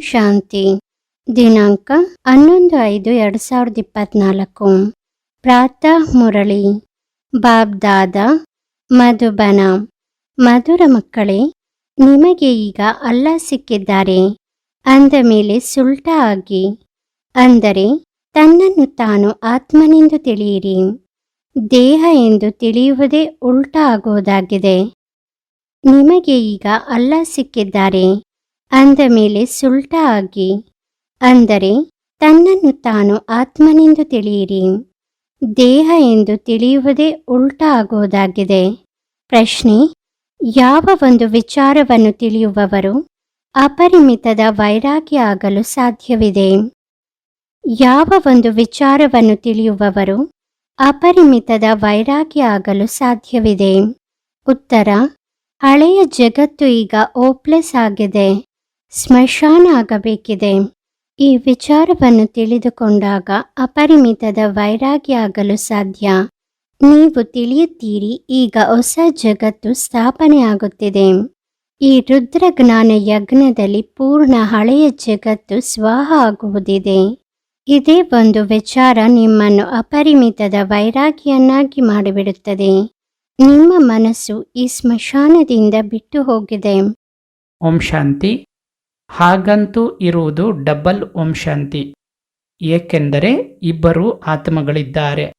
ಶಾಂತಿ. ದಿನಾಂಕ ಹನ್ನೊಂದು ಐದು ಎರಡು ಸಾವಿರದ ಇಪ್ಪತ್ನಾಲ್ಕು. ಪ್ರಾತಃ ಮುರಳಿ. ಬಾಬ್ದಾದ ಮಧುಬನ. ಮಧುರ ಮಕ್ಕಳೇ, ನಿಮಗೆ ಈಗ ಅಲ್ಲ ಸಿಕ್ಕಿದ್ದಾರೆ. ಅಂದ ಮೇಲೆ ಸುಲ್ಟ ಆಗಿ, ಅಂದರೆ ತನ್ನನ್ನು ತಾನು ಆತ್ಮನೆಂದು ತಿಳಿಯಿರಿ. ದೇಹ ಎಂದು ತಿಳಿಯುವುದೇ ಉಲ್ಟ ಆಗುವುದಾಗಿದೆ. ನಿಮಗೆ ಈಗ ಅಲ್ಲ ಸಿಕ್ಕಿದ್ದಾರೆ. ಅಂದ ಮೇಲೆ ಸುಲ್ಟ ಆಗಿ, ಅಂದರೆ ತನ್ನನ್ನು ತಾನು ಆತ್ಮನೆಂದು ತಿಳಿಯಿರಿ. ದೇಹ ಎಂದು ತಿಳಿಯುವುದೇ ಉಲ್ಟ ಆಗುವುದಾಗಿದೆ. ಪ್ರಶ್ನೆ, ಯಾವ ಒಂದು ವಿಚಾರವನ್ನು ತಿಳಿಯುವವರು ಅಪರಿಮಿತದ ವೈರಾಗ್ಯ ಆಗಲು ಸಾಧ್ಯವಿದೆ? ಯಾವ ಒಂದು ವಿಚಾರವನ್ನು ತಿಳಿಯುವವರು ಅಪರಿಮಿತದ ವೈರಾಗ್ಯ ಆಗಲು ಸಾಧ್ಯವಿದೆ? ಉತ್ತರ, ಹಳೆಯ ಜಗತ್ತು ಈಗ ಓಪ್ಲೆಸ್ ಆಗಿದೆ. ಸ್ಮಶಾನ ಆಗಬೇಕಿದೆ ಈ ವಿಚಾರವನ್ನು ತಿಳಿದುಕೊಂಡಾಗ ಅಪರಿಮಿತದ ವೈರಾಗ್ಯ ಆಗಲು ಸಾಧ್ಯ. ನೀವು ತಿಳಿಯುತ್ತೀರಿ, ಈಗ ಹೊಸ ಜಗತ್ತು ಸ್ಥಾಪನೆ ಆಗುತ್ತಿದೆ ಈ ರುದ್ರಜ್ಞಾನ ಯಜ್ಞದಲ್ಲಿ ಪೂರ್ಣ ಹಳೆಯ ಜಗತ್ತು ಸ್ವಾಹ ಆಗುವುದಿದೆ. ಇದೇ ಒಂದು ವಿಚಾರ ನಿಮ್ಮನ್ನು ಅಪರಿಮಿತದ ವೈರಾಗಿಯನ್ನಾಗಿ ಮಾಡಿಬಿಡುತ್ತದೆ. ನಿಮ್ಮ ಮನಸ್ಸು ಈ ಸ್ಮಶಾನದಿಂದ ಬಿಟ್ಟು ಹೋಗಿದೆ. ಓಂ ಶಾಂತಿ. ಹಾಗಂತೂ ಇರುವುದು ಡಬಲ್ ಓಂ ಶಾಂತಿ ಏಕೆಂದರೆ ಇಬ್ಬರು ಆತ್ಮಗಳಿದ್ದಾರೆ.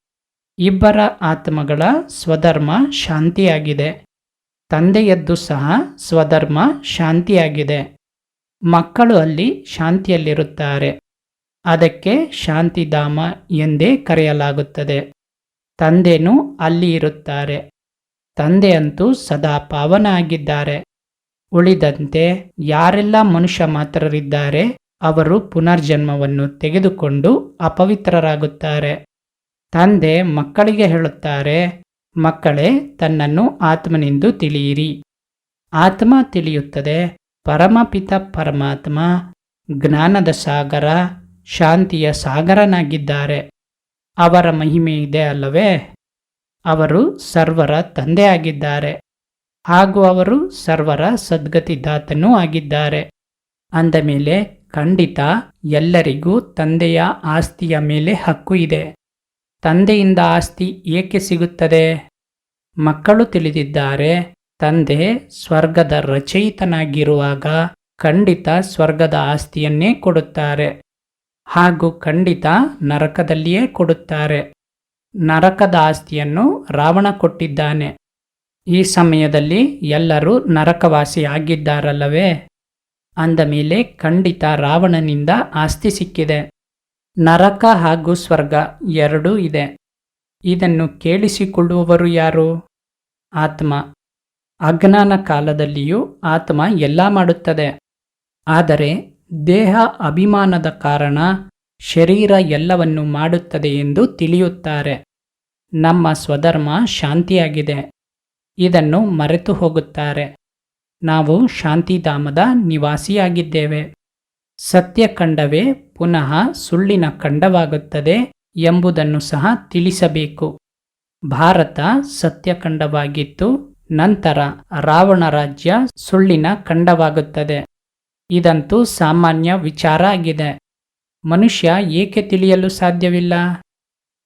ಇಬ್ಬರ ಆತ್ಮಗಳ ಸ್ವಧರ್ಮ ಶಾಂತಿಯಾಗಿದೆ. ತಂದೆಯದ್ದು ಸಹ ಸ್ವಧರ್ಮ ಶಾಂತಿಯಾಗಿದೆ. ಮಕ್ಕಳು ಅಲ್ಲಿ ಶಾಂತಿಯಲ್ಲಿರುತ್ತಾರೆ. ಅದಕ್ಕೆ ಶಾಂತಿಧಾಮ ಎಂದೇ ಕರೆಯಲಾಗುತ್ತದೆ. ತಂದೆನೂ ಅಲ್ಲಿ ಇರುತ್ತಾರೆ. ತಂದೆಯಂತೂ ಸದಾ ಪಾವನ ಆಗಿದ್ದಾರೆ. ಉಳಿದಂತೆ ಯಾರೆಲ್ಲ ಮನುಷ್ಯ ಮಾತ್ರರಿದ್ದಾರೆ, ಅವರು ಪುನರ್ಜನ್ಮವನ್ನು ತೆಗೆದುಕೊಂಡು ಅಪವಿತ್ರರಾಗುತ್ತಾರೆ. ತಂದೆ ಮಕ್ಕಳಿಗೆ ಹೇಳುತ್ತಾರೆ, ಮಕ್ಕಳೇ, ತನ್ನನ್ನು ಆತ್ಮನೆಂದು ತಿಳಿಯಿರಿ. ಆತ್ಮ ತಿಳಿಯುತ್ತದೆ, ಪರಮಪಿತ ಪರಮಾತ್ಮ, ಜ್ಞಾನದ ಸಾಗರ, ಶಾಂತಿಯ ಸಾಗರನಾಗಿದ್ದಾರೆ. ಅವರ ಮಹಿಮೆ ಇದೆ ಅಲ್ಲವೇ? ಅವರು ಸರ್ವರ ತಂದೆಯಾಗಿದ್ದಾರೆ. ಹಾಗೂ ಅವರು ಸರ್ವರ ಸದ್ಗತಿದಾತನೂ ಆಗಿದ್ದಾರೆ. ಅಂದ ಮೇಲೆ, ಖಂಡಿತ ಎಲ್ಲರಿಗೂ ತಂದೆಯ ಆಸ್ತಿಯ ಮೇಲೆ ಹಕ್ಕು ಇದೆ. ತಂದೆಯಿಂದ ಆಸ್ತಿ ಏಕೆ ಸಿಗುತ್ತದೆ? ಮಕ್ಕಳು ತಿಳಿದಿದ್ದಾರೆ, ತಂದೆ ಸ್ವರ್ಗದ ರಚಯಿತನಾಗಿರುವಾಗ ಖಂಡಿತ ಸ್ವರ್ಗದ ಆಸ್ತಿಯನ್ನೇ ಕೊಡುತ್ತಾರೆ ಹಾಗೂ ಖಂಡಿತ ನರಕದಲ್ಲಿಯೇ ಕೊಡುತ್ತಾರೆ. ನರಕದ ಆಸ್ತಿಯನ್ನು ರಾವಣ ಕೊಟ್ಟಿದ್ದಾನೆ. ಈ ಸಮಯದಲ್ಲಿ ಎಲ್ಲರೂ ನರಕವಾಸಿ ಆಗಿದ್ದಾರಲ್ಲವೇ ಅಂದ ಮೇಲೆ ಖಂಡಿತ ರಾವಣನಿಂದ ಆಸ್ತಿ ಸಿಕ್ಕಿದೆ. ನರಕ ಹಾಗೂ ಸ್ವರ್ಗ ಎರಡೂ ಇದೆ. ಇದನ್ನು ಕೇಳಿಸಿಕೊಳ್ಳುವವರು ಯಾರು? ಆತ್ಮ. ಅಜ್ಞಾನ ಕಾಲದಲ್ಲಿಯೂ ಆತ್ಮ ಎಲ್ಲ ಮಾಡುತ್ತದೆ. ಆದರೆ ದೇಹ ಅಭಿಮಾನದ ಕಾರಣ ಶರೀರ ಎಲ್ಲವನ್ನು ಮಾಡುತ್ತದೆ ಎಂದು ತಿಳಿಯುತ್ತಾರೆ. ನಮ್ಮ ಸ್ವಧರ್ಮ ಶಾಂತಿಯಾಗಿದೆ. ಇದನ್ನು ಮರೆತು ಹೋಗುತ್ತಾರೆ. ನಾವು ಶಾಂತಿಧಾಮದ ನಿವಾಸಿಯಾಗಿದ್ದೇವೆ. ಸತ್ಯ ಕಂಡವೇ ಪುನಃ ಸುಳ್ಳಿನ ಕಂಡವಾಗುತ್ತದೆ ಎಂಬುದನ್ನು ಸಹ ತಿಳಿಸಬೇಕು. ಭಾರತ ಸತ್ಯಖಂಡವಾಗಿತ್ತು ನಂತರ ರಾವಣ ರಾಜ್ಯ ಸುಳ್ಳಿನ ಕಂಡವಾಗುತ್ತದೆ ಇದಂತೂ ಸಾಮಾನ್ಯ ವಿಚಾರ ಆಗಿದೆ. ಮನುಷ್ಯ ಏಕೆ ತಿಳಿಯಲು ಸಾಧ್ಯವಿಲ್ಲ?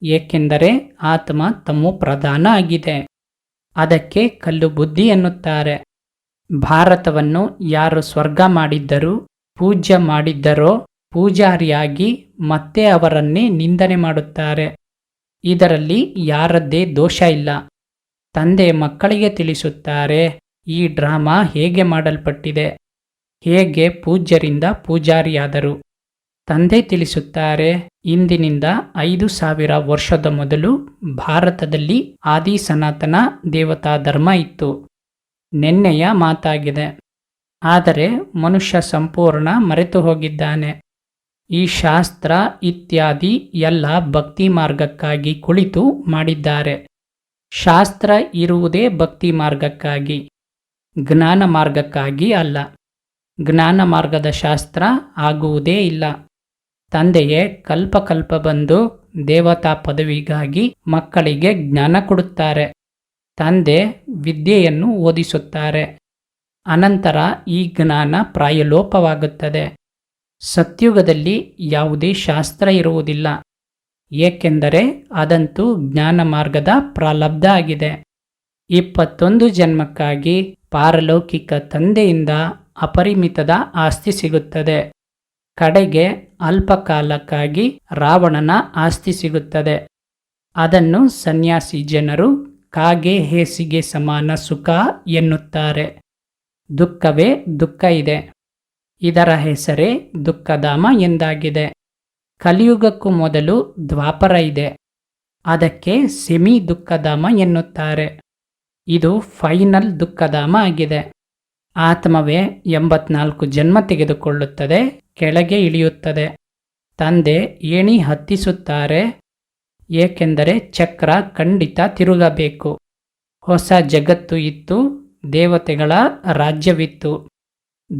ಏಕೆಂದರೆ ಆತ್ಮ ತಮ್ಮ ಪ್ರಧಾನ ಆಗಿದೆ. ಅದಕ್ಕೆ ಕಲ್ಲು ಬುದ್ಧಿ ಎನ್ನುತ್ತಾರೆ. ಭಾರತವನ್ನು ಯಾರು ಸ್ವರ್ಗ ಮಾಡಿದ್ದರೂ, ಪೂಜ್ಯ ಮಾಡಿದ್ದರೋ, ಪೂಜಾರಿಯಾಗಿ ಮತ್ತೆ ಅವರನ್ನೇ ನಿಂದನೆ ಮಾಡುತ್ತಾರೆ. ಇದರಲ್ಲಿ ಯಾರದ್ದೇ ದೋಷ ಇಲ್ಲ. ತಂದೆ ಮಕ್ಕಳಿಗೆ ತಿಳಿಸುತ್ತಾರೆ, ಈ ಡ್ರಾಮಾ ಹೇಗೆ ಮಾಡಲ್ಪಟ್ಟಿದೆ? ಹೇಗೆ ಪೂಜ್ಯರಿಂದ ಪೂಜಾರಿಯಾದರು? ತಂದೆ ತಿಳಿಸುತ್ತಾರೆ, ಇಂದಿನಿಂದ ಐದು ಸಾವಿರ ವರ್ಷದ ಮೊದಲು ಭಾರತದಲ್ಲಿ ಆದಿ ಸನಾತನ ದೇವತಾ ಧರ್ಮ ಇತ್ತು. ನೆನ್ನೆಯ ಮಾತಾಗಿದೆ. ಆದರೆ ಮನುಷ್ಯ ಸಂಪೂರ್ಣ ಮರೆತು ಹೋಗಿದ್ದಾನೆ. ಈ ಶಾಸ್ತ್ರ ಇತ್ಯಾದಿ ಎಲ್ಲ ಭಕ್ತಿ ಮಾರ್ಗಕ್ಕಾಗಿ ಕುಳಿತು ಮಾಡಿದ್ದಾರೆ. ಶಾಸ್ತ್ರ ಇರುವುದೇ ಭಕ್ತಿ ಮಾರ್ಗಕ್ಕಾಗಿ, ಜ್ಞಾನ ಮಾರ್ಗಕ್ಕಾಗಿ ಅಲ್ಲ. ಜ್ಞಾನ ಮಾರ್ಗದ ಶಾಸ್ತ್ರ ಆಗುವುದೇ ಇಲ್ಲ. ತಂದೆಯೇ ಕಲ್ಪಕಲ್ಪ ಬಂದು ದೇವತಾ ಪದವಿಗಾಗಿ ಮಕ್ಕಳಿಗೆ ಜ್ಞಾನ ಕೊಡುತ್ತಾರೆ. ತಂದೆ ವಿದ್ಯೆಯನ್ನು ಓದಿಸುತ್ತಾರೆ. ಅನಂತರ ಈ ಜ್ಞಾನ ಪ್ರಾಯಲೋಪವಾಗುತ್ತದೆ. ಸತ್ಯುಗದಲ್ಲಿ ಯಾವುದೇ ಶಾಸ್ತ್ರ ಇರುವುದಿಲ್ಲ. ಏಕೆಂದರೆ ಅದಂತೂ ಜ್ಞಾನ ಮಾರ್ಗದ ಪ್ರಾಲಬ್ಧ ಆಗಿದೆ. ಇಪ್ಪತ್ತೊಂದು ಜನ್ಮಕ್ಕಾಗಿ ಪಾರಲೌಕಿಕ ತಂದೆಯಿಂದ ಅಪರಿಮಿತದ ಆಸ್ತಿ ಸಿಗುತ್ತದೆ. ಕಡೆಗೆ ಅಲ್ಪಕಾಲಕ್ಕಾಗಿ ರಾವಣನ ಆಸ್ತಿ ಸಿಗುತ್ತದೆ. ಅದನ್ನು ಸನ್ಯಾಸಿ ಜನರು ಕಾಗೆ ಹೇಸಿಗೆ ಸಮಾನ ಸುಖ ಎನ್ನುತ್ತಾರೆ. ದುಃಖವೇ ದುಃಖ ಇದೆ. ಇದರ ಹೆಸರೇ ದುಃಖಧಾಮ ಎಂದಾಗಿದೆ. ಕಲಿಯುಗಕ್ಕೂ ಮೊದಲು ದ್ವಾಪರ ಇದೆ. ಅದಕ್ಕೆ ಸೆಮಿ ದುಃಖಧಾಮ ಎನ್ನುತ್ತಾರೆ. ಇದು ಫೈನಲ್ ದುಃಖಧಾಮ ಆಗಿದೆ. ಆತ್ಮವೇ ಎಂಬತ್ನಾಲ್ಕು ಜನ್ಮ ತೆಗೆದುಕೊಳ್ಳುತ್ತದೆ, ಕೆಳಗೆ ಇಳಿಯುತ್ತದೆ. ತಂದೆ ಏಣಿ ಹತ್ತಿಸುತ್ತಾರೆ, ಏಕೆಂದರೆ ಚಕ್ರ ಖಂಡಿತ ತಿರುಗಬೇಕು. ಹೊಸ ಜಗತ್ತು ಇತ್ತು, ದೇವತೆಗಳ ರಾಜ್ಯವಿತ್ತು.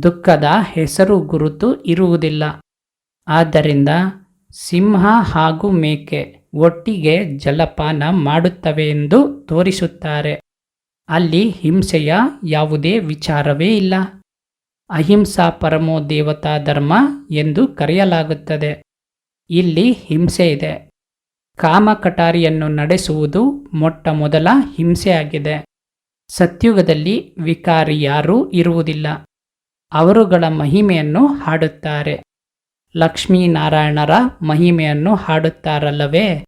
ದುಃಖದ ಹೆಸರು ಗುರುತು ಇರುವುದಿಲ್ಲ. ಆದ್ದರಿಂದ ಸಿಂಹ ಹಾಗೂ ಮೇಕೆ ಒಟ್ಟಿಗೆ ಜಲಪಾನ ಮಾಡುತ್ತವೆ ಎಂದು ತೋರಿಸುತ್ತಾರೆ. ಅಲ್ಲಿ ಹಿಂಸೆಯ ಯಾವುದೇ ವಿಚಾರವೇ ಇಲ್ಲ. ಅಹಿಂಸಾ ಪರಮೋ ದೇವತಾ ಧರ್ಮ ಎಂದು ಕರೆಯಲಾಗುತ್ತದೆ. ಇಲ್ಲಿ ಹಿಂಸೆ ಇದೆ. ಕಾಮಕಟಾರಿಯನ್ನು ನಡೆಸುವುದು ಮೊಟ್ಟ ಮೊದಲ ಹಿಂಸೆಯಾಗಿದೆ. ಸತ್ಯುಗದಲ್ಲಿ ವಿಕಾರಿ ಯಾರೂ ಇರುವುದಿಲ್ಲ. ಅವರುಗಳ ಮಹಿಮೆಯನ್ನು ಹಾಡುತ್ತಾರೆ. ಲಕ್ಷ್ಮೀನಾರಾಯಣರ ಮಹಿಮೆಯನ್ನು ಹಾಡುತ್ತಾರಲ್ಲವೇ?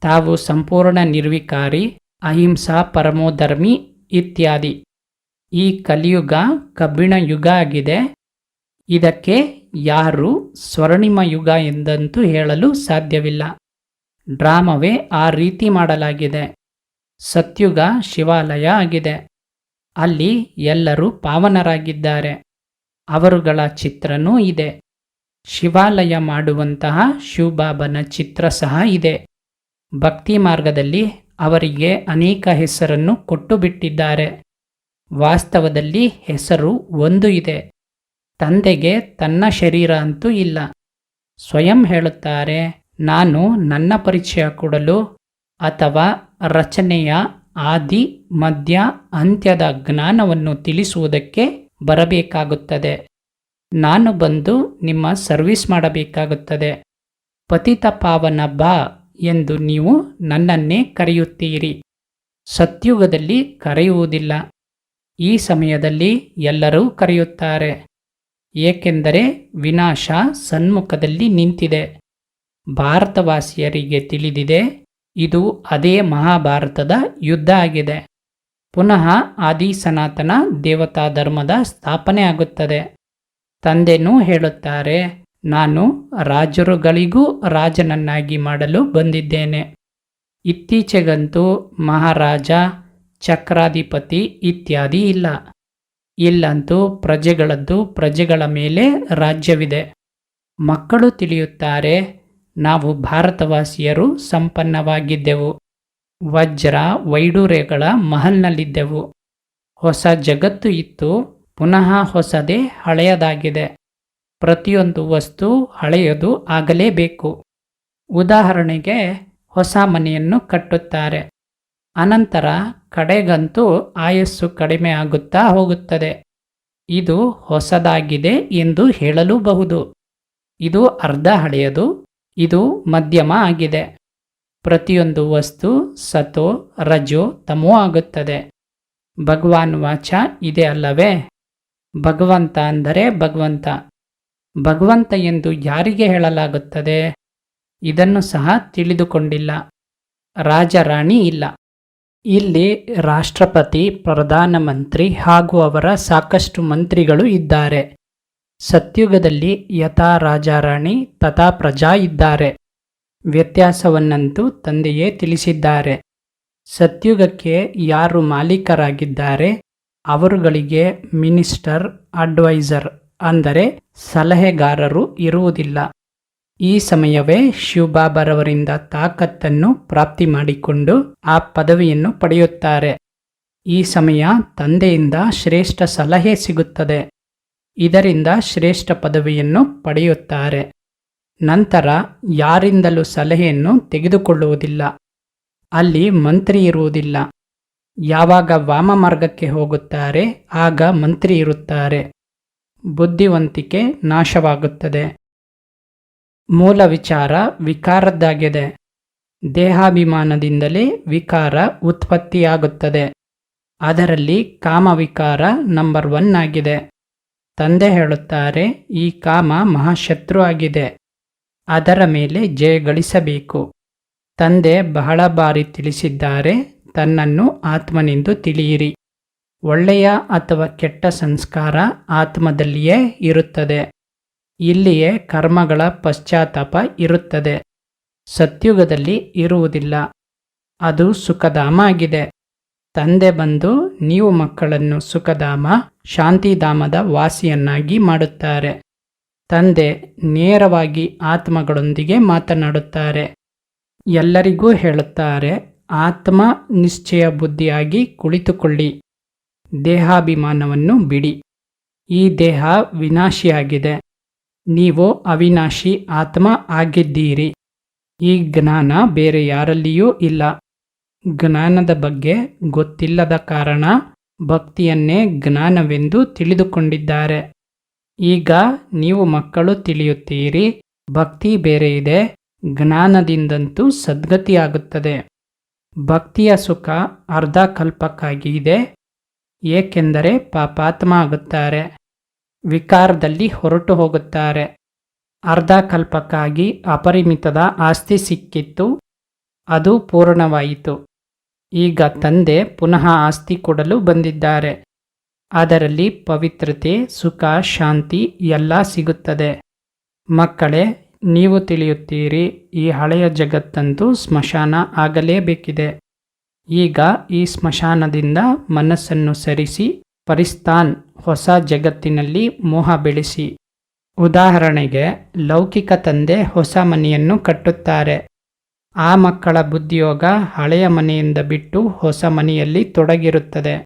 ತಾವು ಸಂಪೂರ್ಣ ನಿರ್ವಿಕಾರಿ ಅಹಿಂಸಾ ಪರಮೋಧರ್ಮಿ ಇತ್ಯಾದಿ. ಈ ಕಲಿಯುಗ ಕಬ್ಬಿಣ ಯುಗ ಆಗಿದೆ. ಇದಕ್ಕೆ ಯಾರು ಸ್ವರ್ಣಿಮ ಯುಗ ಎಂದಂತೂ ಹೇಳಲು ಸಾಧ್ಯವಿಲ್ಲ. ಡ್ರಾಮವೇ ಆ ರೀತಿ ಮಾಡಲಾಗಿದೆ. ಸತ್ಯುಗ ಶಿವಾಲಯ ಆಗಿದೆ. ಅಲ್ಲಿ ಎಲ್ಲರೂ ಪಾವನರಾಗಿದ್ದಾರೆ. ಅವರುಗಳ ಚಿತ್ರನೂ ಇದೆ. ಶಿವಾಲಯ ಮಾಡುವಂತಹ ಶಿವಬಾಬನ ಚಿತ್ರ ಸಹ ಇದೆ. ಭಕ್ತಿ ಮಾರ್ಗದಲ್ಲಿ ಅವರಿಗೆ ಅನೇಕ ಹೆಸರನ್ನು ಕೊಟ್ಟು ಬಿಟ್ಟಿದ್ದಾರೆ ವಾಸ್ತವದಲ್ಲಿ ಹೆಸರು ಒಂದು ಇದೆ. ತಂದೆಗೆ ತನ್ನ ಶರೀರ ಅಂತೂ ಇಲ್ಲ. ಸ್ವಯಂ ಹೇಳುತ್ತಾರೆ, ನಾನು ನನ್ನ ಪರಿಚಯ ಕೊಡಲು ಅಥವಾ ರಚನೆಯ ಆದಿ, ಮಧ್ಯ, ಅಂತ್ಯದ ಜ್ಞಾನವನ್ನು ತಿಳಿಸುವುದಕ್ಕೆ ಬರಬೇಕಾಗುತ್ತದೆ. ನಾನು ಬಂದು ನಿಮ್ಮ ಸರ್ವಿಸ್ ಮಾಡಬೇಕಾಗುತ್ತದೆ. ಪತಿತ ಪಾವನ ಬಾ ಎಂದು ನೀವು ನನ್ನನ್ನೇ ಕರೆಯುತ್ತೀರಿ. ಸತ್ಯುಗದಲ್ಲಿ ಕರೆಯುವುದಿಲ್ಲ. ಈ ಸಮಯದಲ್ಲಿ ಎಲ್ಲರೂ ಕರೆಯುತ್ತಾರೆ. ಏಕೆಂದರೆ ವಿನಾಶ ಸನ್ಮುಖದಲ್ಲಿ ನಿಂತಿದೆ. ಭಾರತವಾಸಿಯರಿಗೆ ತಿಳಿದಿದೆ, ಇದು ಅದೇ ಮಹಾಭಾರತದ ಯುದ್ಧ ಆಗಿದೆ. ಪುನಃ ಆದಿ ಸನಾತನ ದೇವತಾ ಧರ್ಮದ ಸ್ಥಾಪನೆ ಆಗುತ್ತದೆ ತಂದೆನೂ ಹೇಳುತ್ತಾರೆ ನಾನು ರಾಜರುಗಳಿಗೂ ರಾಜನನ್ನಾಗಿ ಮಾಡಲು ಬಂದಿದ್ದೇನೆ. ಇತ್ತೀಚೆಗಂತೂ ಮಹಾರಾಜ, ಚಕ್ರಾಧಿಪತಿ ಇತ್ಯಾದಿ ಇಲ್ಲ. ಇಲ್ಲಂತೂ ಪ್ರಜೆಗಳದ್ದು ಪ್ರಜೆಗಳ ಮೇಲೆ ರಾಜ್ಯವಿದೆ. ಮಕ್ಕಳು ತಿಳಿಯುತ್ತಾರೆ, ನಾವು ಭಾರತವಾಸಿಯರು ಸಂಪನ್ನವಾಗಿದ್ದೆವು. ವಜ್ರ ವೈಡೂರ್ಯಗಳ ಮಹಲ್ನಲ್ಲಿದ್ದೆವು. ಹೊಸ ಜಗತ್ತು ಇತ್ತು, ಪುನಃ ಹೊಸದೇ ಹಳೆಯದಾಗಿದೆ. ಪ್ರತಿಯೊಂದು ವಸ್ತು ಹಳೆಯದು ಆಗಲೇಬೇಕು. ಉದಾಹರಣೆಗೆ ಹೊಸ ಮನೆಯನ್ನು ಕಟ್ಟುತ್ತಾರೆ. ಅನಂತರ ಕಡೆಗಂತೂ ಆಯಸ್ಸು ಕಡಿಮೆ ಆಗುತ್ತಾ ಹೋಗುತ್ತದೆ. ಇದು ಹೊಸದಾಗಿದೆ ಎಂದು ಹೇಳಲೂಬಹುದು. ಇದು ಅರ್ಧ ಹಳೆಯದು, ಇದು ಮಧ್ಯಮ ಆಗಿದೆ. ಪ್ರತಿಯೊಂದು ವಸ್ತು ಸತೋ ರಜೋ ತಮೋ ಆಗುತ್ತದೆ. ಭಗವಾನ್ ವಾಚ ಇದೆ ಅಲ್ಲವೇ? ಭಗವಂತ ಅಂದರೆ ಭಗವಂತ. ಭಗವಂತ ಎಂದು ಯಾರಿಗೆ ಹೇಳಲಾಗುತ್ತದೆ? ಇದನ್ನು ಸಹ ತಿಳಿದುಕೊಂಡಿಲ್ಲ. ರಾಜರಾಣಿ ಇಲ್ಲ. ಇಲ್ಲಿ ರಾಷ್ಟ್ರಪತಿ ಪ್ರಧಾನಮಂತ್ರಿ ಹಾಗೂ ಅವರ ಸಾಕಷ್ಟು ಮಂತ್ರಿಗಳು ಇದ್ದಾರೆ. ಸತ್ಯುಗದಲ್ಲಿ ಯಥಾ ರಾಜಾರಾಣಿ, ತಥಾ ಪ್ರಜಾ ಇದ್ದಾರೆ. ವ್ಯತ್ಯಾಸವನ್ನಂತೂ ತಂದೆಯೇ ತಿಳಿಸಿದ್ದಾರೆ. ಸತ್ಯುಗಕ್ಕೆ ಯಾರು ಮಾಲೀಕರಾಗಿದ್ದಾರೆ? ಅವರುಗಳಿಗೆ ಮಿನಿಸ್ಟರ್, ಅಡ್ವೈಸರ್, ಅಂದರೆ ಸಲಹೆಗಾರರು ಇರುವುದಿಲ್ಲ. ಈ ಸಮಯವೇ ಶಿವಬಾಬರವರಿಂದ ತಾಕತ್ತನ್ನು ಪ್ರಾಪ್ತಿ ಮಾಡಿಕೊಂಡು ಆ ಪದವಿಯನ್ನು ಪಡೆಯುತ್ತಾರೆ. ಈ ಸಮಯ ತಂದೆಯಿಂದ ಶ್ರೇಷ್ಠ ಸಲಹೆ ಸಿಗುತ್ತದೆ. ಇದರಿಂದ ಶ್ರೇಷ್ಠ ಪದವಿಯನ್ನು ಪಡೆಯುತ್ತಾರೆ. ನಂತರ ಯಾರಿಂದಲೂ ಸಲಹೆಯನ್ನು ತೆಗೆದುಕೊಳ್ಳುವುದಿಲ್ಲ. ಅಲ್ಲಿ ಮಂತ್ರಿ ಇರುವುದಿಲ್ಲ. ಯಾವಾಗ ವಾಮ ಮಾರ್ಗಕ್ಕೆ ಹೋಗುತ್ತಾರೆ, ಆಗ ಮಂತ್ರಿ ಇರುತ್ತಾರೆ. ಬುದ್ಧಿವಂತಿಕೆ ನಾಶವಾಗುತ್ತದೆ. ಮೂಲ ವಿಚಾರ ವಿಕಾರದ್ದಾಗಿದೆ. ದೇಹಾಭಿಮಾನದಿಂದಲೇ ವಿಕಾರ ಉತ್ಪತ್ತಿಯಾಗುತ್ತದೆ. ಅದರಲ್ಲಿ ಕಾಮವಿಕಾರ ನಂಬರ್ ಒನ್ ಆಗಿದೆ. ತಂದೆ ಹೇಳುತ್ತಾರೆ, ಈ ಕಾಮ ಮಹಾಶತ್ರು ಆಗಿದೆ. ಅದರ ಮೇಲೆ ಜಯ ಗಳಿಸಬೇಕು. ತಂದೆ ಬಹಳ ಬಾರಿ ತಿಳಿಸಿದ್ದಾರೆ, ತನ್ನನ್ನು ಆತ್ಮನೆಂದು ತಿಳಿಯಿರಿ. ಒಳ್ಳೆಯ ಅಥವಾ ಕೆಟ್ಟ ಸಂಸ್ಕಾರ ಆತ್ಮದಲ್ಲಿಯೇ ಇರುತ್ತದೆ. ಇಲ್ಲಿಯೇ ಕರ್ಮಗಳ ಪಶ್ಚಾತ್ತಾಪ ಇರುತ್ತದೆ. ಸತ್ಯುಗದಲ್ಲಿ ಇರುವುದಿಲ್ಲ. ಅದು ಸುಖಧಾಮ ಆಗಿದೆ. ತಂದೆ ಬಂದು ನೀವು ಮಕ್ಕಳನ್ನು ಸುಖಧಾಮ, ಶಾಂತಿಧಾಮದ ವಾಸಿಯನ್ನಾಗಿ ಮಾಡುತ್ತಾರೆ. ತಂದೆ ನೇರವಾಗಿ ಆತ್ಮಗಳೊಂದಿಗೆ ಮಾತನಾಡುತ್ತಾರೆ. ಎಲ್ಲರಿಗೂ ಹೇಳುತ್ತಾರೆ, ಆತ್ಮ ನಿಶ್ಚಯ ಬುದ್ಧಿಯಾಗಿ ಕುಳಿತುಕೊಳ್ಳಿ. ದೇಹಾಭಿಮಾನವನ್ನು ಬಿಡಿ. ಈ ದೇಹ ವಿನಾಶಿಯಾಗಿದೆ. ನೀವು ಅವಿನಾಶಿ ಆತ್ಮ ಆಗಿದ್ದೀರಿ. ಈ ಜ್ಞಾನ ಬೇರೆ ಯಾರಲ್ಲಿಯೂ ಇಲ್ಲ. ಜ್ಞಾನದ ಬಗ್ಗೆ ಗೊತ್ತಿಲ್ಲದ ಕಾರಣ ಭಕ್ತಿಯನ್ನೇ ಜ್ಞಾನವೆಂದು ತಿಳಿದುಕೊಂಡಿದ್ದಾರೆ. ಈಗ ನೀವು ಮಕ್ಕಳು ತಿಳಿಯುತ್ತೀರಿ. ಭಕ್ತಿ ಬೇರೆ ಇದೆ. ಜ್ಞಾನದಿಂದಂತೂ ಸದ್ಗತಿಯಾಗುತ್ತದೆ. ಭಕ್ತಿಯ ಸುಖ ಅರ್ಧ ಕಲ್ಪಕ್ಕಾಗಿ ಇದೆ. ಏಕೆಂದರೆ ಪಾಪಾತ್ಮ ಆಗುತ್ತಾರೆ ವಿಕಾರದಲ್ಲಿ ಹೊರಟು ಹೋಗುತ್ತಾರೆ. ಅರ್ಧ ಕಲ್ಪಕ್ಕಾಗಿ ಅಪರಿಮಿತದ ಆಸ್ತಿ ಸಿಕ್ಕಿತ್ತು. ಅದು ಪೂರ್ಣವಾಯಿತು. ಈಗ ತಂದೆ ಪುನಃ ಆಸ್ತಿ ಕೊಡಲು ಬಂದಿದ್ದಾರೆ. ಅದರಲ್ಲಿ ಪವಿತ್ರತೆ, ಸುಖ, ಶಾಂತಿ ಎಲ್ಲ ಸಿಗುತ್ತದೆ. ಮಕ್ಕಳೇ, ನೀವು ತಿಳಿಯುತ್ತೀರಿ, ಈ ಹಳೆಯ ಜಗತ್ತಂತೂ ಸ್ಮಶಾನ ಆಗಲೇಬೇಕಿದೆ. ಈಗ ಈ ಸ್ಮಶಾನದಿಂದ ಮನಸ್ಸನ್ನು ಸರಿಸಿ ಪರಿಸ್ಥಾನ್ ಹೊಸ ಜಗತ್ತಿನಲ್ಲಿ ಮೋಹ ಬೆಳೆಸಿ. ಉದಾಹರಣೆಗೆ, ಲೌಕಿಕ ತಂದೆ ಹೊಸ ಮನೆಯನ್ನು ಕಟ್ಟುತ್ತಾರೆ. ಆ ಮಕ್ಕಳ ಬುದ್ಧಿಯೋಗ ಹಳೆಯ ಮನೆಯಿಂದ ಬಿಟ್ಟು ಹೊಸ ಮನೆಯಲ್ಲಿ ತೊಡಗಿರುತ್ತದೆ.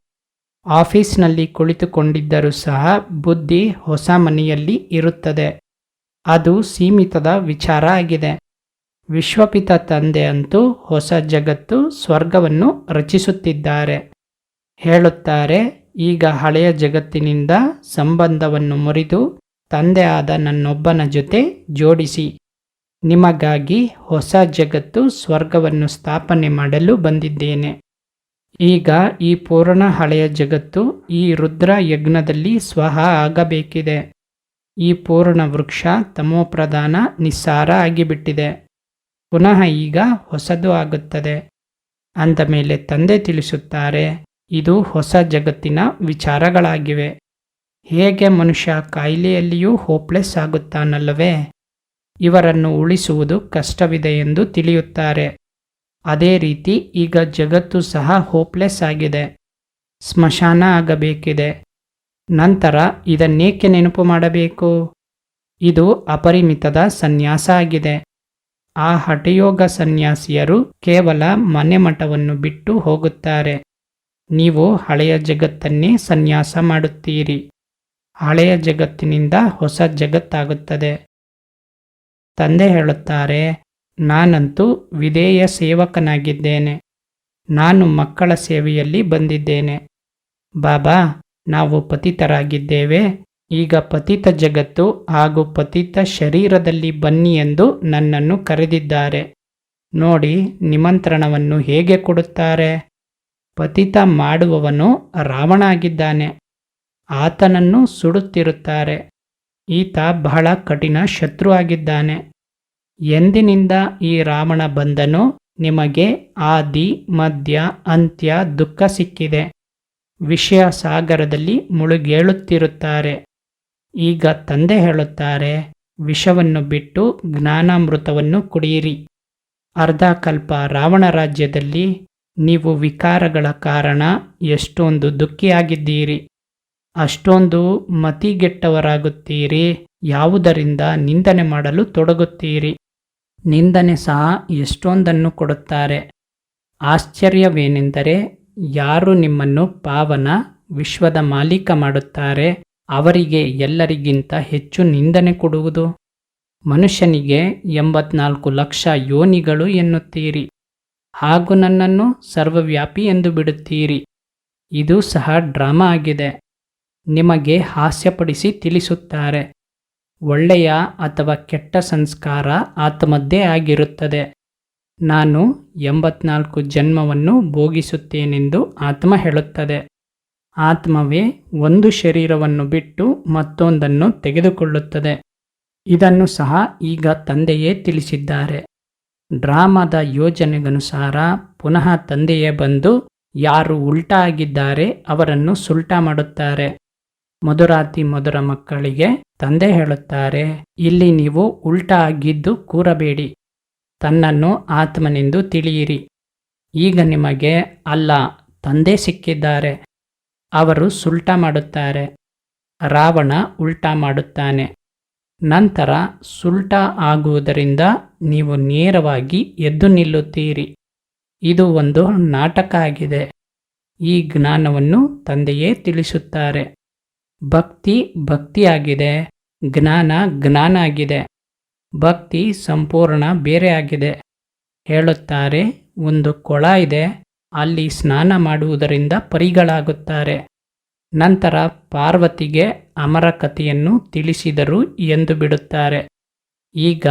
ಆಫೀಸ್ನಲ್ಲಿ ಕುಳಿತುಕೊಂಡಿದ್ದರೂ ಸಹ ಬುದ್ಧಿ ಹೊಸ ಮನೆಯಲ್ಲಿ ಇರುತ್ತದೆ. ಅದು ಸೀಮಿತದ ವಿಚಾರ ಆಗಿದೆ. ವಿಶ್ವಪಿತ ತಂದೆ ಅಂತೂ ಹೊಸ ಜಗತ್ತು ಸ್ವರ್ಗವನ್ನು ರಚಿಸುತ್ತಿದ್ದಾರೆ. ಹೇಳುತ್ತಾರೆ, ಈಗ ಹಳೆಯ ಜಗತ್ತಿನಿಂದ ಸಂಬಂಧವನ್ನು ಮುರಿದು ತಂದೆ ಆದ ನನ್ನೊಬ್ಬನ ಜೊತೆ ಜೋಡಿಸಿ. ನಿಮಗಾಗಿ ಹೊಸ ಜಗತ್ತು ಸ್ವರ್ಗವನ್ನು ಸ್ಥಾಪನೆ ಮಾಡಲು ಬಂದಿದ್ದೇನೆ. ಈಗ ಈ ಪೂರ್ಣ ಹಳೆಯ ಜಗತ್ತು ಈ ರುದ್ರ ಯಜ್ಞದಲ್ಲಿ ಸ್ವಹ ಆಗಬೇಕಿದೆ. ಈ ಪೂರ್ಣ ವೃಕ್ಷ ತಮೋಪ್ರಧಾನ ನಿಸ್ಸಾರ ಆಗಿಬಿಟ್ಟಿದೆ. ಪುನಃ ಈಗ ಹೊಸದು ಆಗುತ್ತದೆ. ಅಂದ ಮೇಲೆ ತಂದೆ ತಿಳಿಸುತ್ತಾರೆ, ಇದು ಹೊಸ ಜಗತ್ತಿನ ವಿಚಾರಗಳಾಗಿವೆ. ಹೇಗೆ ಮನುಷ್ಯ ಕಾಯಿಲೆಯಲ್ಲಿಯೂ ಹೋಪ್ಲೆಸ್ ಆಗುತ್ತಾನಲ್ಲವೇ? ಇವರನ್ನು ಉಳಿಸುವುದು ಕಷ್ಟವಿದೆ ಎಂದು ತಿಳಿಯುತ್ತಾರೆ. ಅದೇ ರೀತಿ ಈಗ ಜಗತ್ತು ಸಹ ಹೋಪ್ಲೆಸ್ ಆಗಿದೆ. ಸ್ಮಶಾನ ಆಗಬೇಕಿದೆ. ನಂತರ ಇದನ್ನೇಕೆ ನೆನಪು ಮಾಡಬೇಕು? ಇದು ಅಪರಿಮಿತದ ಸನ್ಯಾಸ ಆಗಿದೆ. ಆ ಹಠಯೋಗ ಸನ್ಯಾಸಿಯರು ಕೇವಲ ಮನೆ ಮಠವನ್ನು ಬಿಟ್ಟು ಹೋಗುತ್ತಾರೆ. ನೀವು ಹಳೆಯ ಜಗತ್ತನ್ನೇ ಸನ್ಯಾಸ ಮಾಡುತ್ತೀರಿ. ಹಳೆಯ ಜಗತ್ತಿನಿಂದ ಹೊಸ ಜಗತ್ತಾಗುತ್ತದೆ. ತಂದೆ ಹೇಳುತ್ತಾರೆ, ನಾನಂತೂ ವಿಧೇಯ ಸೇವಕನಾಗಿದ್ದೇನೆ. ನಾನು ಮಕ್ಕಳ ಸೇವೆಯಲ್ಲಿ ಬಂದಿದ್ದೇನೆ. ಬಾಬಾ, ನಾವು ಪತಿತರಾಗಿದ್ದೇವೆ. ಈಗ ಪತಿತ ಜಗತ್ತು ಹಾಗೂ ಪತಿತ ಶರೀರದಲ್ಲಿ ಬನ್ನಿ ಎಂದು ನನ್ನನ್ನು ಕರೆದಿದ್ದಾರೆ. ನೋಡಿ, ನಿಮಂತ್ರಣವನ್ನು ಹೇಗೆ ಕೊಡುತ್ತಾರೆ? ಪತಿತ ಮಾಡುವವನು ರಾವಣಾಗಿದ್ದಾನೆ. ಆತನನ್ನು ಸುಡುತ್ತಿರುತ್ತಾರೆ. ಈತ ಬಹಳ ಕಠಿಣ ಶತ್ರು ಆಗಿದ್ದಾನೆ ಎಂದಿನಿಂದ ಈ ರಾವಣ ಬಂದನು, ನಿಮಗೆ ಆದಿ ಮಧ್ಯ ಅಂತ್ಯ ದುಃಖ ಸಿಕ್ಕಿದೆ. ವಿಷಯ ಸಾಗರದಲ್ಲಿ ಮುಳುಗೇಳುತ್ತಿರುತ್ತಾರೆ. ಈಗ ತಂದೆ ಹೇಳುತ್ತಾರೆ, ವಿಷವನ್ನು ಬಿಟ್ಟು ಜ್ಞಾನಾಮೃತವನ್ನು ಕುಡಿಯಿರಿ. ಅರ್ಧಕಲ್ಪ ರಾವಣ ರಾಜ್ಯದಲ್ಲಿ ನೀವು ವಿಕಾರಗಳ ಕಾರಣ ಎಷ್ಟೊಂದು ದುಃಖಿಯಾಗಿದ್ದೀರಿ. ಅಷ್ಟೊಂದು ಮತಿಗೆಟ್ಟವರಾಗುತ್ತೀರಿ. ಯಾವುದರಿಂದ ನಿಂದನೆ ಮಾಡಲು ತೊಡಗುತ್ತೀರಿ. ನಿಂದನೆ ಸಹ ಎಷ್ಟೊಂದನ್ನು ಕೊಡುತ್ತಾರೆ. ಆಶ್ಚರ್ಯವೇನೆಂದರೆ ಯಾರು ನಿಮ್ಮನ್ನು ಪಾವನ ವಿಶ್ವದ ಮಾಲೀಕ ಮಾಡುತ್ತಾರೆ. ಅವರಿಗೆ ಎಲ್ಲರಿಗಿಂತ ಹೆಚ್ಚು ನಿಂದನೆ ಕೊಡುವುದು? ಮನುಷ್ಯನಿಗೆ ಎಂಬತ್ನಾಲ್ಕು ಲಕ್ಷ ಯೋನಿಗಳು ಎನ್ನುತ್ತೀರಿ. ಹಾಗೂ ನನ್ನನ್ನು ಸರ್ವವ್ಯಾಪಿ ಎಂದು ಬಿಡುತ್ತೀರಿ. ಇದು ಸಹ ಡ್ರಾಮಾ ಆಗಿದೆ. ನಿಮಗೆ ಹಾಸ್ಯಪಡಿಸಿ ತಿಳಿಸುತ್ತಾರೆ. ಒಳ್ಳೆಯ ಅಥವಾ ಕೆಟ್ಟ ಸಂಸ್ಕಾರ ಆತ್ಮದ್ದೇ ಆಗಿರುತ್ತದೆ. ನಾನು ಎಂಬತ್ನಾಲ್ಕು ಜನ್ಮವನ್ನು ಭೋಗಿಸುತ್ತೇನೆಂದು ಆತ್ಮ ಹೇಳುತ್ತದೆ. ಆತ್ಮವೇ ಒಂದು ಶರೀರವನ್ನು ಬಿಟ್ಟು ಮತ್ತೊಂದನ್ನು ತೆಗೆದುಕೊಳ್ಳುತ್ತದೆ. ಇದನ್ನು ಸಹ ಈಗ ತಂದೆಯೇ ತಿಳಿಸಿದ್ದಾರೆ. ಡ್ರಾಮಾದ ಯೋಜನೆಗನುಸಾರ ಪುನಃ ತಂದೆಯೇ ಬಂದು ಯಾರು ಉಲ್ಟಾ ಆಗಿದ್ದಾರೆ ಅವರನ್ನು ಸುಲ್ಟಾ ಮಾಡುತ್ತಾರೆ. ಮಧುರಾತಿ ಮಧುರ ಮಕ್ಕಳಿಗೆ ತಂದೆ ಹೇಳುತ್ತಾರೆ, ಇಲ್ಲಿ ನೀವು ಉಲ್ಟಾ ಆಗಿದ್ದು ಕೂರಬೇಡಿ. ತನ್ನನ್ನು ಆತ್ಮನೆಂದು ತಿಳಿಯಿರಿ. ಈಗ ನಿಮಗೆ ಅಲ್ಲ, ತಂದೆ ಸಿಕ್ಕಿದ್ದಾರೆ. ಅವರು ಸುಲ್ಟಾ ಮಾಡುತ್ತಾರೆ. ರಾವಣ ಉಲ್ಟಾ ಮಾಡುತ್ತಾನೆ. ನಂತರ ಸುಲ್ಟಾ ಆಗುವುದರಿಂದ ನೀವು ನೇರವಾಗಿ ಎದ್ದು ನಿಲ್ಲುತ್ತೀರಿ. ಇದು ಒಂದು ನಾಟಕ ಆಗಿದೆ. ಈ ಜ್ಞಾನವನ್ನು ತಂದೆಯೇ ತಿಳಿಸುತ್ತಾರೆ. ಭಕ್ತಿ ಭಕ್ತಿಯಾಗಿದೆ. ಜ್ಞಾನ ಜ್ಞಾನ ಆಗಿದೆ. ಭಕ್ತಿ ಸಂಪೂರ್ಣ ಬೇರೆ ಆಗಿದೆ. ಹೇಳುತ್ತಾರೆ, ಒಂದು ಕೊಳ ಇದೆ. ಅಲ್ಲಿ ಸ್ನಾನ ಮಾಡುವುದರಿಂದ ಪರಿಗಳಾಗುತ್ತಾರೆ. ನಂತರ ಪಾರ್ವತಿಗೆ ಅಮರ ಕಥೆಯನ್ನು ತಿಳಿಸಿದರು ಎಂದು ಬಿಡುತ್ತಾರೆ. ಈಗ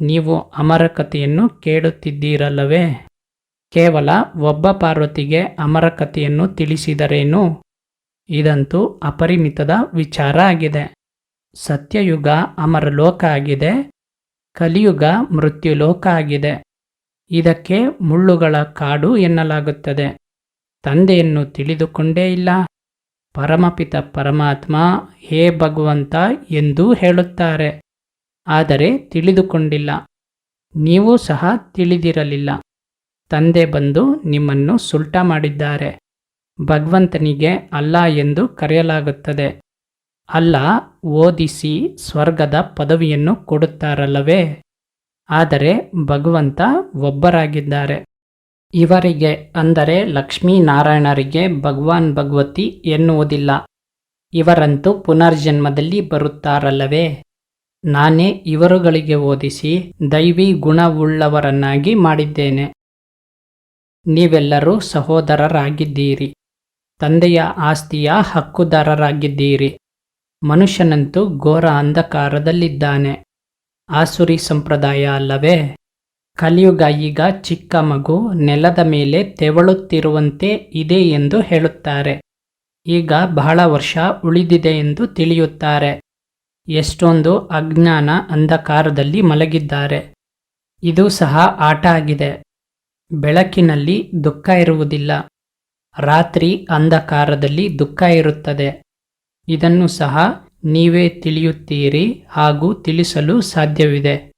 ನೀವು ಅಮರ ಕಥೆಯನ್ನು ಕೇಳುತ್ತಿದ್ದೀರಲ್ಲವೇ? ಕೇವಲ ಒಬ್ಬ ಪಾರ್ವತಿಗೆ ಅಮರ ಕಥೆಯನ್ನು ತಿಳಿಸಿದರೇನು? ಇದಂತೂ ಅಪರಿಮಿತದ ವಿಚಾರ ಆಗಿದೆ. ಸತ್ಯಯುಗ ಅಮರ ಲೋಕ ಆಗಿದೆ, ಕಲಿಯುಗ ಮೃತ್ಯುಲೋಕ ಆಗಿದೆ. ಇದಕ್ಕೆ ಮುಳ್ಳುಗಳ ಕಾಡು ಎನ್ನಲಾಗುತ್ತದೆ. ತಂದೆಯನ್ನು ತಿಳಿದುಕೊಂಡೇ ಇಲ್ಲ. ಪರಮಪಿತ ಪರಮಾತ್ಮ, ಹೇ ಭಗವಂತ ಎಂದೂ ಹೇಳುತ್ತಾರೆ. ಆದರೆ ತಿಳಿದುಕೊಂಡಿಲ್ಲ. ನೀವು ಸಹ ತಿಳಿದಿರಲಿಲ್ಲ. ತಂದೆ ಬಂದು ನಿಮ್ಮನ್ನು ಸುಲ್ಟ ಮಾಡಿದ್ದಾರೆ. ಭಗವಂತನಿಗೆ ಅಲ್ಲ ಎಂದು ಕರೆಯಲಾಗುತ್ತದೆ. ಅಲ್ಲ, ಓದಿಸಿ ಸ್ವರ್ಗದ ಪದವಿಯನ್ನು ಕೊಡುತ್ತಾರಲ್ಲವೇ? ಆದರೆ ಭಗವಂತ ಒಬ್ಬರಾಗಿದ್ದಾರೆ. ಇವರಿಗೆ ಅಂದರೆ ಲಕ್ಷ್ಮೀನಾರಾಯಣರಿಗೆ ಭಗವಾನ್ ಭಗವತಿ ಎನ್ನುವುದಿಲ್ಲ. ಇವರಂತೂ ಪುನರ್ಜನ್ಮದಲ್ಲಿ ಬರುತ್ತಾರಲ್ಲವೇ? ನಾನೇ ಇವರುಗಳಿಗೆ ಓದಿಸಿ ದೈವಿ ಗುಣವುಳ್ಳವರನ್ನಾಗಿ ಮಾಡಿದ್ದೇನೆ. ನೀವೆಲ್ಲರೂ ಸಹೋದರರಾಗಿದ್ದೀರಿ. ತಂದೆಯ ಆಸ್ತಿಯ ಹಕ್ಕುದಾರರಾಗಿದ್ದೀರಿ. ಮನುಷ್ಯನಂತೂ ಘೋರ ಅಂಧಕಾರದಲ್ಲಿದ್ದಾನೆ. ಆಸುರಿ ಸಂಪ್ರದಾಯ ಅಲ್ಲವೇ? ಕಲಿಯುಗ ಈಗ ಚಿಕ್ಕ ಮಗು ನೆಲದ ಮೇಲೆ ತೆವಳುತ್ತಿರುವಂತೆ ಇದೆ ಎಂದು ಹೇಳುತ್ತಾರೆ. ಈಗ ಬಹಳ ವರ್ಷ ಉಳಿದಿದೆ ಎಂದು ತಿಳಿಯುತ್ತಾರೆ. ಎಷ್ಟೊಂದು ಅಜ್ಞಾನ ಅಂಧಕಾರದಲ್ಲಿ ಮಲಗಿದ್ದಾರೆ. ಇದು ಸಹ ಆಟ ಆಗಿದೆ. ಬೆಳಕಿನಲ್ಲಿ ದುಃಖ ಇರುವುದಿಲ್ಲ. ರಾತ್ರಿ ಅಂಧಕಾರದಲ್ಲಿ ದುಃಖ ಇರುತ್ತದೆ. ಇದನ್ನು ಸಹ ನೀವೇ ತಿಳಿಯುತ್ತೀರಿ ಹಾಗೂ ತಿಳಿಸಲು ಸಾಧ್ಯವಿದೆ.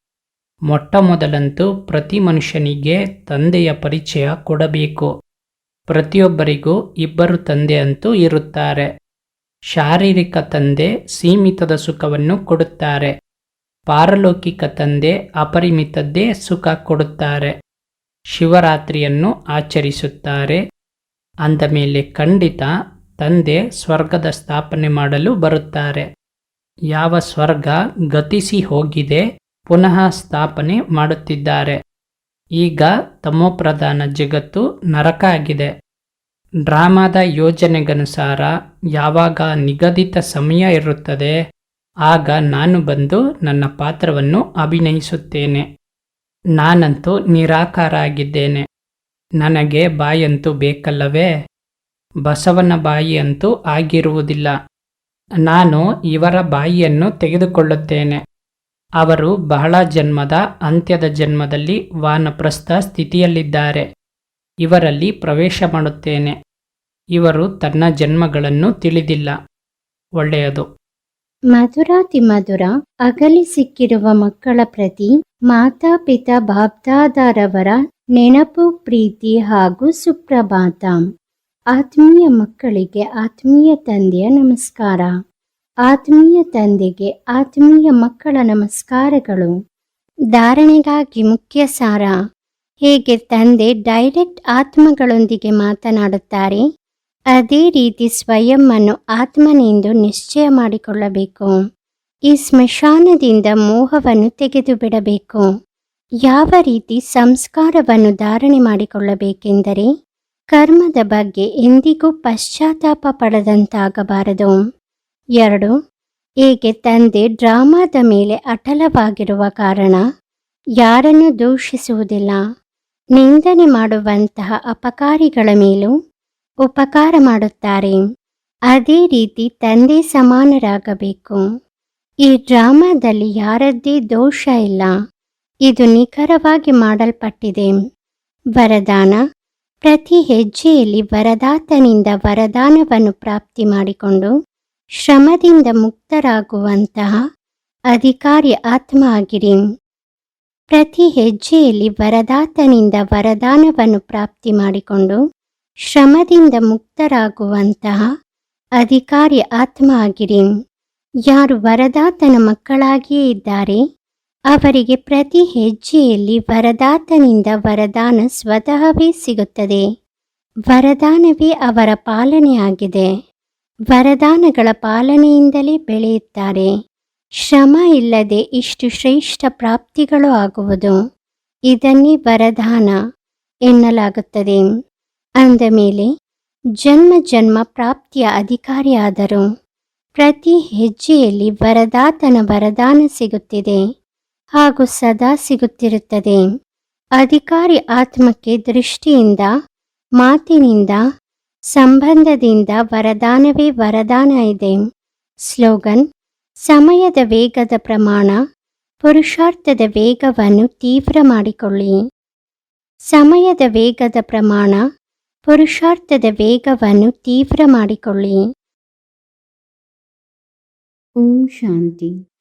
ಮೊಟ್ಟ ಮೊದಲಂತೂ ಪ್ರತಿ ಮನುಷ್ಯನಿಗೆ ತಂದೆಯ ಪರಿಚಯ ಕೊಡಬೇಕು. ಪ್ರತಿಯೊಬ್ಬರಿಗೂ ಇಬ್ಬರು ತಂದೆ ಅಂತೂ ಇರುತ್ತಾರೆ. ಶಾರೀರಿಕ ತಂದೆ ಸೀಮಿತದ ಸುಖವನ್ನು ಕೊಡುತ್ತಾರೆ. ಪಾರಲೌಕಿಕ ತಂದೆ ಅಪರಿಮಿತದ್ದೇ ಸುಖ ಕೊಡುತ್ತಾರೆ. ಶಿವರಾತ್ರಿಯನ್ನು ಆಚರಿಸುತ್ತಾರೆ. ಅಂದ ಮೇಲೆ ಖಂಡಿತ ತಂದೆ ಸ್ವರ್ಗದ ಸ್ಥಾಪನೆ ಮಾಡಲು ಬರುತ್ತಾರೆ. ಯಾವ ಸ್ವರ್ಗ ಗತಿಸಿ ಹೋಗಿದೆ, ಪುನಃ ಸ್ಥಾಪನೆ ಮಾಡುತ್ತಿದ್ದಾರೆ. ಈಗ ತಮೋಪ್ರಧಾನ ಜಗತ್ತು ನರಕ ಆಗಿದೆ. ಡ್ರಾಮಾದ ಯೋಜನೆಗನುಸಾರ ಯಾವಾಗ ನಿಗದಿತ ಸಮಯ ಇರುತ್ತದೆ, ಆಗ ನಾನು ಬಂದು ನನ್ನ ಪಾತ್ರವನ್ನು ಅಭಿನಯಿಸುತ್ತೇನೆ. ನಾನಂತೂ ನಿರಾಕಾರ ಆಗಿದ್ದೇನೆ ನನಗೆ ಬಾಯಂತೂ ಬೇಕಲ್ಲವೇ? ಬಸವನ ಬಾಯಿ ಅಂತೂ ಆಗಿರುವುದಿಲ್ಲ. ನಾನು ಇವರ ಬಾಯಿಯನ್ನು ತೆಗೆದುಕೊಳ್ಳುತ್ತೇನೆ. ಅವರು ಬಹಳ ಜನ್ಮದ, ಅಂತ್ಯದ ಜನ್ಮದಲ್ಲಿ ವಾನಪ್ರಸ್ಥ ಸ್ಥಿತಿಯಲ್ಲಿದ್ದಾರೆ. ಇವರಲ್ಲಿ ಪ್ರವೇಶ ಮಾಡುತ್ತೇನೆ. ಇವರು ತನ್ನ ಜನ್ಮಗಳನ್ನು ತಿಳಿದಿಲ್ಲ. ಒಳ್ಳೆಯದು. ಮಧುರಾತಿ ಮಧುರ, ಅಗಲಿ ಸಿಕ್ಕಿರುವ ಮಕ್ಕಳ ಪ್ರತಿ ಮಾತಾಪಿತಾ ಬಾಬ್ದಾದಾರವರ ನೆನಪು, ಪ್ರೀತಿ ಹಾಗೂ ಸುಪ್ರಭಾತ. ಆತ್ಮೀಯ ಮಕ್ಕಳಿಗೆ ಆತ್ಮೀಯ ತಂದೆಯ ನಮಸ್ಕಾರ. ಆತ್ಮೀಯ ತಂದೆಗೆ ಆತ್ಮೀಯ ಮಕ್ಕಳ ನಮಸ್ಕಾರಗಳು. ಧಾರಣೆಗಾಗಿ ಮುಖ್ಯ ಸಾರ ಹೇಗೆ ತಂದೆ ಡೈರೆಕ್ಟ್ ಆತ್ಮಗಳೊಂದಿಗೆ ಮಾತನಾಡುತ್ತಾರೆ? ಅದೇ ರೀತಿ ಸ್ವಯಂ ಅನ್ನು ಆತ್ಮನೆಂದು ನಿಶ್ಚಯ ಮಾಡಿಕೊಳ್ಳಬೇಕು. ಈ ಸ್ಮಶಾನದಿಂದ ಮೋಹವನ್ನು ತೆಗೆದು ಬಿಡಬೇಕು. ಯಾವ ರೀತಿ ಸಂಸ್ಕಾರವನ್ನು ಧಾರಣೆ ಮಾಡಿಕೊಳ್ಳಬೇಕೆಂದರೆ ಕರ್ಮದ ಬಗ್ಗೆ ಎಂದಿಗೂ ಪಶ್ಚಾತ್ತಾಪ ಪಡದಂತಾಗಬಾರದು. ಎರಡು ಏಕೆ ತಂದೆ ಡ್ರಾಮಾದ ಮೇಲೆ ಅಟಲವಾಗಿರುವ ಕಾರಣ ಯಾರನ್ನು ದೂಷಿಸುವುದಿಲ್ಲ. ನಿಂದನೆ ಮಾಡುವಂತಹ ಅಪಕಾರಿಗಳ ಮೇಲೂ ಉಪಕಾರ ಮಾಡುತ್ತಾರೆ. ಅದೇ ರೀತಿ ತಂದೆ ಸಮಾನರಾಗಬೇಕು. ಈ ಡ್ರಾಮಾದಲ್ಲಿ ಯಾರದ್ದೇ ದೋಷ ಇಲ್ಲ. ಇದು ನಿಖರವಾಗಿ ಮಾಡಲ್ಪಟ್ಟಿದೆ. ವರದಾನ ಪ್ರತಿ ಹೆಜ್ಜೆಯಲ್ಲಿ ವರದಾತನಿಂದ ವರದಾನವನ್ನು ಪ್ರಾಪ್ತಿ ಮಾಡಿಕೊಂಡು ಶ್ರಮದಿಂದ ಮುಕ್ತರಾಗುವಂತಹ ಅಧಿಕಾರಿ ಆತ್ಮ ಆಗಿರಿ. ಪ್ರತಿ ಹೆಜ್ಜೆಯಲ್ಲಿ ವರದಾತನಿಂದ ವರದಾನವನ್ನು ಪ್ರಾಪ್ತಿ ಮಾಡಿಕೊಂಡು ಶ್ರಮದಿಂದ ಮುಕ್ತರಾಗುವಂತಹ ಅಧಿಕಾರಿ ಆತ್ಮ ಆಗಿರಿ. ಯಾರು ವರದಾತನ ಮಕ್ಕಳಾಗಿಯೇ ಇದ್ದಾರೆ ಅವರಿಗೆ ಪ್ರತಿ ಹೆಜ್ಜೆಯಲ್ಲಿ ವರದಾತನಿಂದ ವರದಾನ ಸ್ವತಃವೇ ಸಿಗುತ್ತದೆ. ವರದಾನವೇ ಅವರ ಪಾಲನೆಯಾಗಿದೆ. ವರದಾನಗಳ ಪಾಲನೆಯಿಂದಲೇ ಬೆಳೆಯುತ್ತಾರೆ. ಶ್ರಮ ಇಲ್ಲದೆ ಇಷ್ಟು ಶ್ರೇಷ್ಠ ಪ್ರಾಪ್ತಿಗಳು ಆಗುವುದು. ಇದನ್ನೇ ವರದಾನ ಎನ್ನಲಾಗುತ್ತದೆ. ಅಂದ ಮೇಲೆ, ಜನ್ಮ ಜನ್ಮ ಪ್ರಾಪ್ತಿಯ ಅಧಿಕಾರಿಯಾದರು. ಪ್ರತಿ ಹೆಜ್ಜೆಯಲ್ಲಿ ವರದಾತನ ವರದಾನ ಸಿಗುತ್ತಿದೆ. ಹಾಗೂ ಸದಾ ಸಿಗುತ್ತಿರುತ್ತದೆ. ಅಧಿಕಾರಿ ಆತ್ಮಕ್ಕೆ ದೃಷ್ಟಿಯಿಂದ, ಮಾತಿನಿಂದ, ಸಂಬಂಧದಿಂದ ವರದಾನವೇ ವರದಾನ ಇದೆ. ಸ್ಲೋಗನ್, ಸಮಯದ ವೇಗದ ಪ್ರಮಾಣ, ಪುರುಷಾರ್ಥದ ವೇಗವನ್ನು ತೀವ್ರ ಮಾಡಿಕೊಳ್ಳಿ. ಸಮಯದ ವೇಗದ ಪ್ರಮಾಣ, ಪುರುಷಾರ್ಥದ ವೇಗವನ್ನು ತೀವ್ರ ಮಾಡಿಕೊಳ್ಳಿ. ಓಂ ಶಾಂತಿ.